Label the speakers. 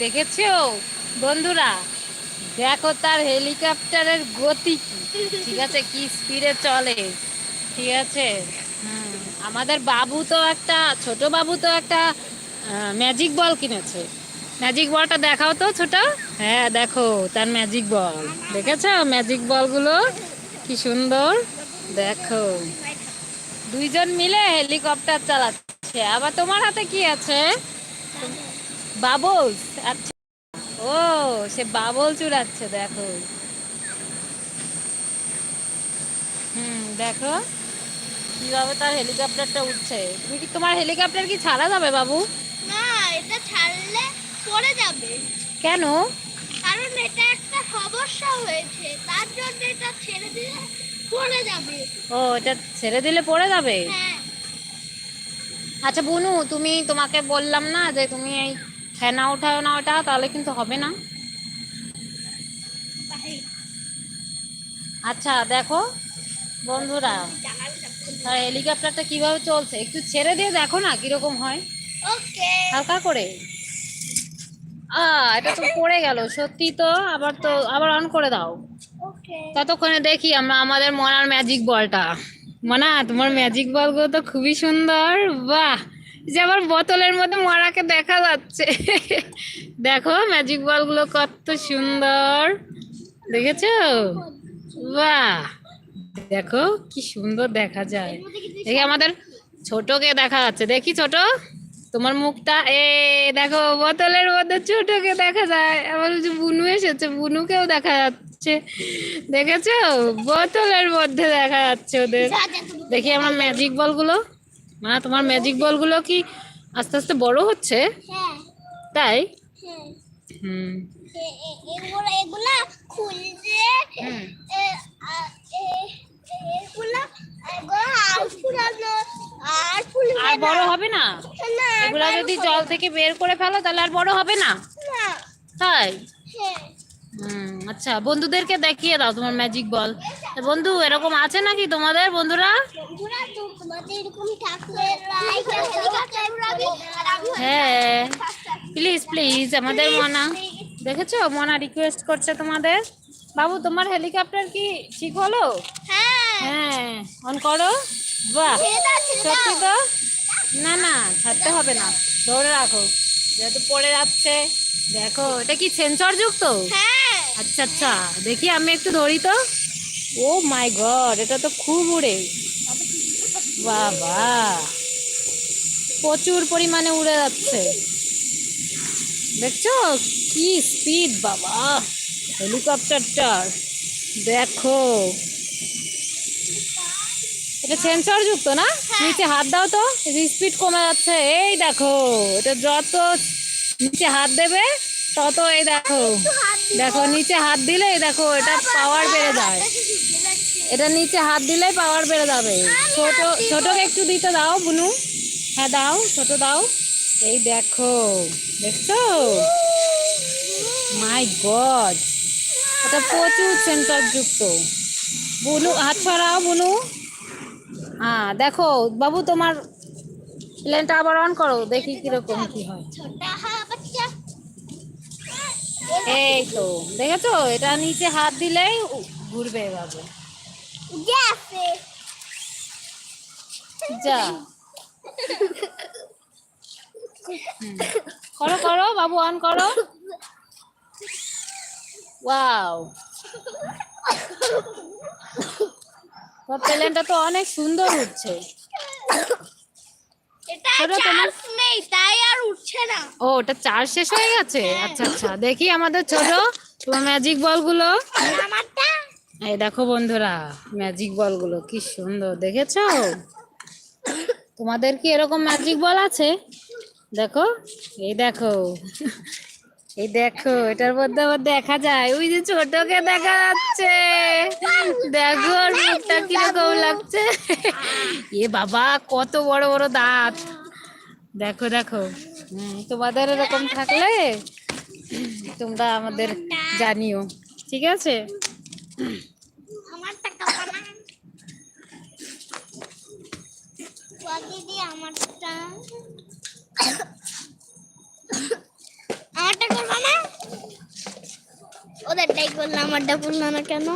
Speaker 1: দেখেছ? বন্ধুরা, দেখো তার হেলিকপ্টারের গতি কি। ঠিক আছে, কি স্পিডে চলে। ঠিক আছে? আমাদের বাবু তো একটা, ছোট বাবু তো একটা ম্যাজিক বল কিনেছে। ম্যাজিক বলটা দেখাও তো ছোট। হ্যাঁ দেখো, তার ম্যাজিক বল দেখেছ? ম্যাজিক বলগুলো কি সুন্দর। দেখো। দুইজন মিলে হেলিকপ্টার চালাচ্ছে। আবার তোমার হাতে কি আছে? বাবলস আচ্ছা ও সে বাবল চুরাচ্ছে দেখো। হুম দেখো। কীভাবে তার হেলিকপ্টারটা উঠছে তুমি কি তোমার হেলিকপ্টার কি ছাড়া যাবে বাবু?
Speaker 2: না এটা ছাড়লে পড়ে যাবে।
Speaker 1: কেন?
Speaker 2: কারণ এটা একটা সমস্যা হয়েছে। তার জন্য এটা ছেড়ে দিলে পড়ে যাবে।
Speaker 1: ও এটা ছেড়ে দিলে পড়ে যাবে?
Speaker 2: হ্যাঁ।
Speaker 1: আচ্ছা বুনু তুমি তোমাকে বললাম না যে তুমি এই ফ্যানা উঠাও না ওটা তাহলে কিন্তু হবে না। আচ্ছা দেখো বন্ধুরা আর হেলিকপ্টারটা কীভাবে চলছে? একটু ছেড়ে দিয়ে দেখো না কীরকম হয়। হালকা করে। আ এটা তো পড়ে গেল সত্যি তো আবার তো আবার অন করে দাও। ততক্ষণে দেখি আমরা আমাদের মনার ম্যাজিক বলটা মনা তোমার ম্যাজিক বলগুলো তো খুবই সুন্দর বাহ! যে আবার বোতলের মধ্যে মরাকে দেখা যাচ্ছে। দেখো ম্যাজিক বলগুলো কত সুন্দর। দেখেছ? বাহ! দেখো, কি সুন্দর দেখা যায়। দেখি আমাদের ছোটকে দেখা যাচ্ছে। দেখি ছোট, তোমার মুখটা, এ, দেখো, বোতলের মধ্যে ছোটকে দেখা যায়। আবার যে বুনু এসেছে, বুনুকেও দেখা যাচ্ছে। দেখেছ? বোতলের মধ্যে দেখা যাচ্ছে ওদের। দেখি আমার ম্যাজিক বলগুলো মা তোমার ম্যাজিক বলগুলো কি আস্তে আস্তে বড় হচ্ছে?
Speaker 2: হ্যাঁ।
Speaker 1: তাই?
Speaker 2: হ্যাঁ।
Speaker 1: হুম।
Speaker 2: এগুলো আর
Speaker 1: বড় হবে না? এগুলো যদি জল থেকে বের করে ফেলো তাহলে আর বড় হবে না। তাই?
Speaker 2: হ্যাঁ।
Speaker 1: হুম আচ্ছা বন্ধুদেরকে দেখিয়ে দাও তোমার ম্যাজিক বল বন্ধু এরকম আছে নাকি তোমাদের বন্ধুরা? হ্যাঁ প্লিজ প্লিজ আমাদের মনা দেখেছ? মনা রিকোয়েস্ট করছে তোমাদের। বাবু তোমার হেলিকপ্টার কি ঠিক হলো?
Speaker 2: হ্যাঁ
Speaker 1: অন করো। বাহ সত্যি তো? না না ছাড়তে হবে না। ধরে রাখো যেহেতু পড়ে যাচ্ছে। দেখো এটা কি সেন্সর যুক্ত?
Speaker 2: হ্যাঁ।
Speaker 1: আচ্ছা আচ্ছা দেখি আমি একটু ধরি তো। ও মাই গড এটা তো খুব উড়ে। বাবা। প্রচুর পরিমাণে উড়ে যাচ্ছে। দেখছ? কি স্পিড বাবা। হেলিকপ্টারটার দেখো। এটা সেন্সর যুক্ত না নিচে হাত দাও তো স্পিড কমে যাচ্ছে। এই দেখো এটা যত নিচে হাত দেবে তত এই দেখো দেখো, নিচে হাত দিলে দেখো এটা পাওয়ার বেড়ে যায়। এটা নিচে হাত দিলেই পাওয়ার বেড়ে যাবে। ছোট, ছোটকে একটু দিতে দাও, বুনু। হ্যাঁ দাও, ছোট দাও। এই দেখো, দেখছ? মাই গড এটা প্রচুর সেন্সর যুক্ত বুনু, হাত ছড়াও বুনু। হ্যাঁ দেখো, বাবু, তোমার প্লেনটা আবার অন করো, দেখি কীরকম কি হয়। এই তো দেখেছ? এটা নিচে হাত দিলেই ঘুরবে এভাবে।
Speaker 2: গেছে
Speaker 1: যা। করো করো বাবু অন করো। ওয়াও প্লেনটা তো অনেক সুন্দর উঠছে। তোমার-
Speaker 2: চার্জ নেই তাই আর উঠছে না।
Speaker 1: ও ওটা চার্জ শেষ হয়ে গেছে? আচ্ছা আচ্ছা। দেখি আমাদের ছোট তোমার ম্যাজিক বলগুলো
Speaker 2: আমারটা?
Speaker 1: এই দেখো বন্ধুরা ম্যাজিক বলগুলো কি সুন্দর দেখেছ? তোমাদের কি এরকম ম্যাজিক বল আছে? দেখো এই দেখো। এই দেখো এটার মধ্যে আবার দেখা যায়। ওই যে ছোটকে দেখা যাচ্ছে। দেখো ওর মুখটা কীরকম লাগছে। এ বাবা কত বড় বড় দাঁত। দেখো দেখো। তোমাদের এরকম থাকলে তোমরা আমাদের জানিও ঠিক আছে?
Speaker 2: আমারটা করবা ওদেরটাই করলাম আমারটা করল না কেন?